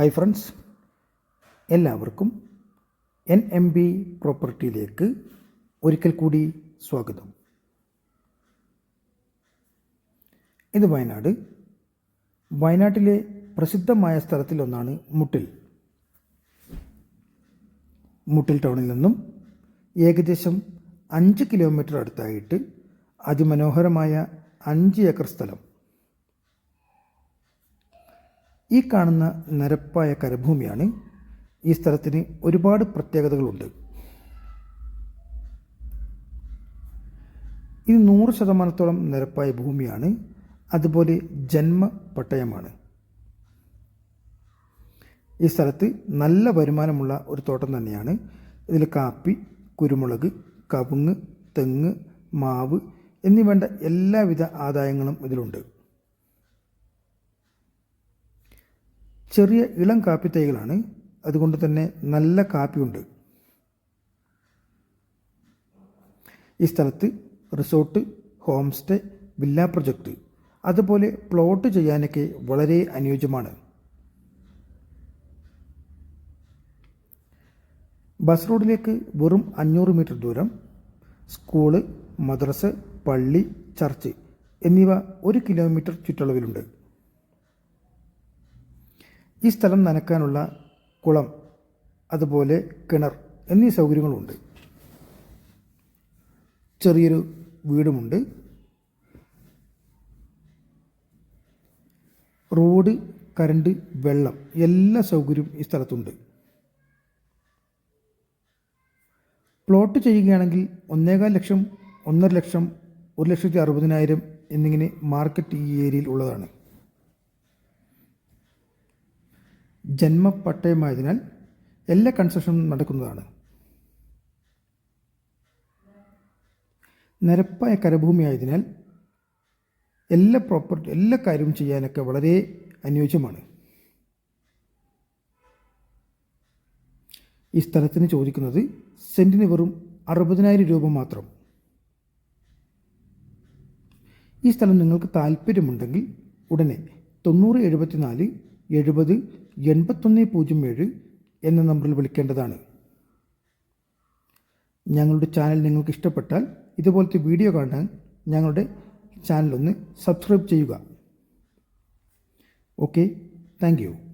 Hi friends എല്ലാവർക്കും N M B പ്രോപ്പർട്ടിയിലേക്ക് ഒരിക്കൽ കൂടി സ്വാഗതം. ഇത് വയനാട്. വയനാട്ടിലെ പ്രസിദ്ധമായ സ്ഥലത്തിലൊന്നാണ് മുട്ടിൽ. മുട്ടിൽ ടൗണിൽ നിന്നും ഏകദേശം അഞ്ച് കിലോമീറ്റർ അടുത്തായിട്ട് അതിമനോഹരമായ അഞ്ച് ഏക്കർ സ്ഥലം. ഈ കാണുന്ന നിരപ്പായ കരഭൂമിയാണ് ഈ സ്ഥലത്തിന് ഒരുപാട് പ്രത്യേകതകളുണ്ട്. ഇത് നൂറ് ശതമാനത്തോളം നിരപ്പായ ഭൂമിയാണ്. അതുപോലെ ജന്മ പട്ടയമാണ്. ഈ സ്ഥലത്ത് നല്ല വരുമാനമുള്ള ഒരു തോട്ടം തന്നെയാണ്. ഇതിൽ കാപ്പി കുരുമുളക് കവുങ്ങ് തെങ്ങ് മാവ് എന്നീ വേണ്ട എല്ലാവിധ ആദായങ്ങളും ഇതിലുണ്ട്. ചെറിയ ഇളം കാപ്പി തൈകളാണ്. അതുകൊണ്ട് തന്നെ നല്ല കാപ്പിയുണ്ട്. ഈ സ്ഥലത്ത് resort home stay villa project അതുപോലെ പ്ലോട്ട് ചെയ്യാനൊക്കെ വളരെ അനുയോജ്യമാണ്. ബസ് റോഡിലേക്ക് വെറും അഞ്ഞൂറ് മീറ്റർ ദൂരം സ്കൂൾ മദ്രസ പള്ളി ചർച്ച് എന്നിവ ഒരു കിലോമീറ്റർ ചുറ്റളവിലുണ്ട്. ഈ സ്ഥലം നനക്കാനുള്ള കുളം അതുപോലെ കിണർ എന്നീ സൗകര്യങ്ങളുണ്ട്. ചെറിയൊരു വീടുമുണ്ട്. റോഡ് കരണ്ട് വെള്ളം എല്ലാ സൗകര്യവും ഈ സ്ഥലത്തുണ്ട്. പ്ലോട്ട് ചെയ്യുകയാണെങ്കിൽ ഒന്നേകാൽ ലക്ഷം ഒന്നര ലക്ഷം ഒരു ലക്ഷത്തി അറുപതിനായിരം എന്നിങ്ങനെ മാർക്കറ്റ് ഈ ഏരിയയിൽ ഉള്ളതാണ്. ജന്മപട്ടയമായതിനാൽ എല്ലാ കൺസ്ട്രക്ഷനും നടക്കുന്നതാണ്. നിരപ്പായ കരഭൂമിയായതിനാൽ എല്ലാ പ്രോപ്പർട്ടി എല്ലാ കാര്യവും ചെയ്യാനൊക്കെ വളരെ അനുയോജ്യമാണ്. ഈ സ്ഥലത്തിന് ചോദിക്കുന്നത് സെന്റിന് വെറും അറുപതിനായിരം രൂപ മാത്രം. ഈ സ്ഥലം നിങ്ങൾക്ക് താല്പര്യമുണ്ടെങ്കിൽ ഉടനെ തൊണ്ണൂറ് എഴുപത്തിനാല് എഴുപത് എൺപത്തൊന്ന് പൂജ്യം ഏഴ് എന്ന നമ്പറിൽ വിളിക്കേണ്ടതാണ്. ഞങ്ങളുടെ ചാനൽ നിങ്ങൾക്ക് ഇഷ്ടപ്പെട്ടാൽ ഇതുപോലത്തെ വീഡിയോ കാണാൻ ഞങ്ങളുടെ ചാനൽ ഒന്ന് സബ്സ്ക്രൈബ് ചെയ്യുക. Okay thank